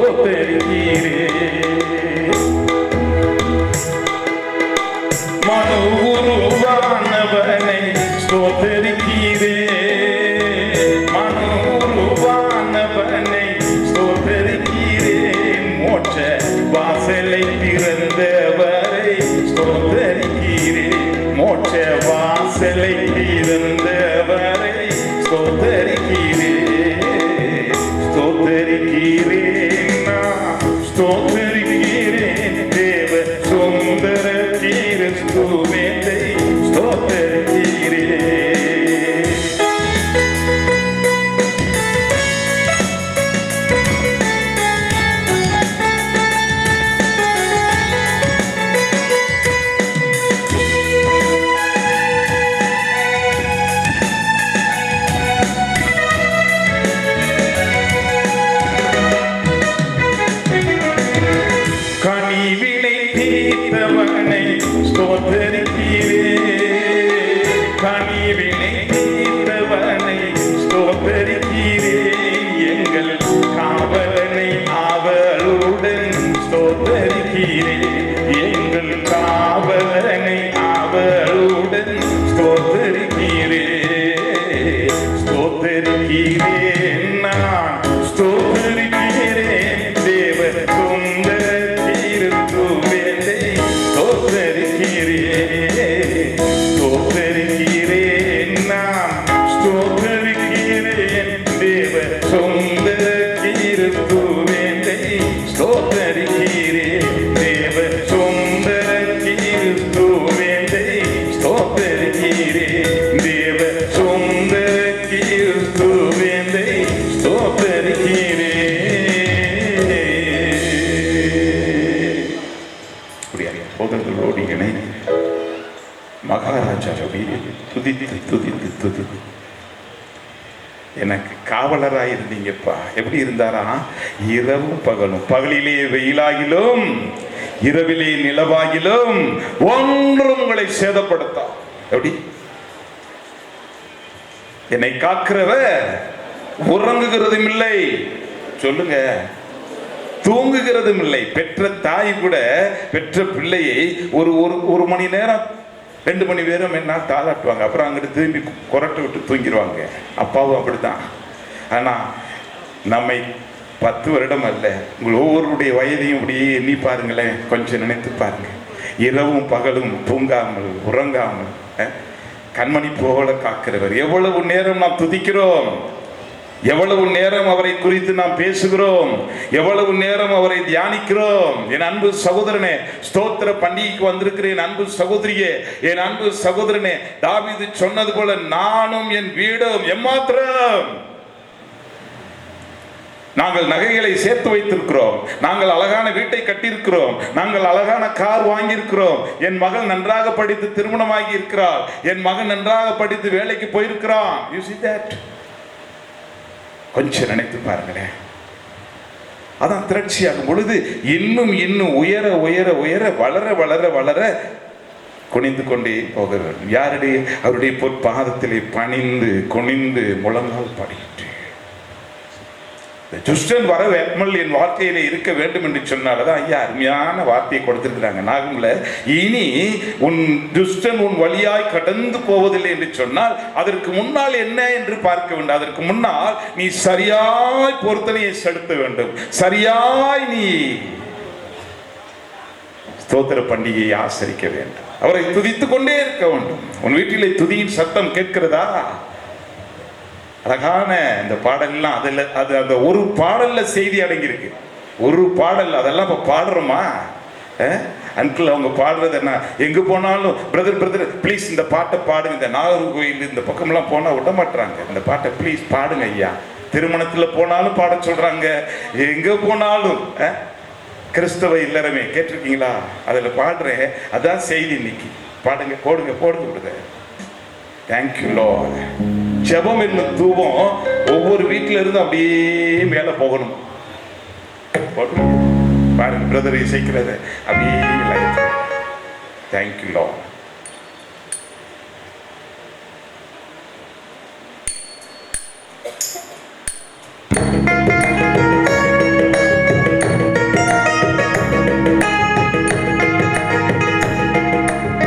হতেন কি রে துதித்து துதித்து துதித்து. எனக்கு காவலராக இருந்தீங்கப்பா எப்படி இருந்தாரா? இரவும் பகலும். பகலிலே வெயிலாகிலும் இரவிலே நிலவாகிலும் ஒன்றும் உங்களை சேதப்படுத்தா. எப்படி? என்னை காக்கிறவர் உறங்குகிறதும் இல்லை. சொல்லுங்க. தூங்குகிறதும் இல்லை. பெற்ற தாய் கூட பெற்ற பிள்ளையை ஒரு ஒரு ஒரு மணி நேரம் ரெண்டு மணி பேரும் என்ன தாளாட்டுவாங்க. அப்புறம் அங்கிட்டு திரும்பி குரட்டை விட்டு தூங்கிடுவாங்க அப்பாவும் அப்படித்தான். ஆனால் நம்மை பத்து வருடம் அல்ல உங்கள் ஒவ்வொருடைய வயதையும் அப்படியே எண்ணி பாருங்களேன். கொஞ்சம் நினைத்து பாருங்க. இரவும் பகலும் தூங்காமல் உறங்காமல் கண்மணி போல காக்கிறவர். எவ்வளவு நேரம் நாம் துதிக்கிறோம்? எவ்வளவு நேரம் அவரை குறித்து நாம் பேசுகிறோம்? எவ்வளவு நேரம் அவரை தியானிக்கிறோம்? என் அன்பு சகோதரனே ஸ்தோத்திர பண்டிகைக்கு வந்திருக்கிற என் அன்பு சகோதரியே என் அன்பு சகோதரனே தாவிது சொன்னது போல நானும் என் வீடும் எம்மாத்திரம். நாங்கள் நகைகளை சேர்த்து வைத்திருக்கிறோம். நாங்கள் அழகான வீட்டை கட்டியிருக்கிறோம். நாங்கள் அழகான கார் வாங்கியிருக்கிறோம். என் மகள் நன்றாக படித்து திருமணமாகி இருக்கிறார் என் மகன் நன்றாக படித்து வேலைக்கு போயிருக்கிறான். யூ சி தேட் கொஞ்சம் நினைத்து பாருங்களேன். அதான் திரட்சியாகும் பொழுது இன்னும் இன்னும் உயர உயர உயர வளர வளர வளர குனிந்து கொண்டே போகிறார் யாருடைய அவருடைய பொற்பாதத்திலே பணிந்து குனிந்து முழங்கால் படியிட்டு துஷ்டன் வர வேட்மல் என் வார்த்தையிலே இருக்க வேண்டும் என்று சொன்னால்தான் ஐயா அருமையான வார்த்தையை கொடுத்திருக்கிறாங்க. நாகம்ல இனி உன் துஷ்டன் உன் வழியாய் கடந்து போவதில்லை என்று சொன்னால் அதற்கு முன்னால் என்ன என்று பார்க்க வேண்டும். அதற்கு முன்னால் நீ சரியாய் பொருத்தனையை செலுத்த வேண்டும். சரியாய் நீ ஸ்தோத்திர பண்டிகையை ஆசரிக்க வேண்டும். அவரை துதித்துக் கொண்டே இருக்க வேண்டும். உன் வீட்டிலே துதியின் சத்தம் கேட்கிறதா? அழகான இந்த பாடல்லாம் அதில் அது அந்த ஒரு பாடலில் செய்தி அடங்கியிருக்கு. ஒரு பாடல் அதெல்லாம் இப்போ பாடுறோமா? அங்கிள் அவங்க பாடுறது என்ன? எங்கே போனாலும் பிரதர் பிரதர் ப்ளீஸ் இந்த பாட்டை பாடுங்க. இந்த நாகர்கோயில் இந்த பக்கம்லாம் போனால் விட மாட்டுறாங்க இந்த பாட்டை ப்ளீஸ் பாடுங்க ஐயா. திருமணத்தில் போனாலும் பாட சொல்கிறாங்க எங்கே போனாலும் கிறிஸ்தவ இல்லறமே கேட்டிருக்கீங்களா? அதில் பாடுறேன். அதான் செய்தி இன்னைக்கு. பாடுங்க போடுங்க போடுங்க விடுங்க. தேங்க்யூ லோ ஜபம் என்னும் தூபம் ஒவ்வொரு வீட்டில இருந்து அப்படியே மேலே போகணும். பாருங்க பிரதர் இசைக்கிறது அப்படியே லைஃப் தேங்க்யூ லா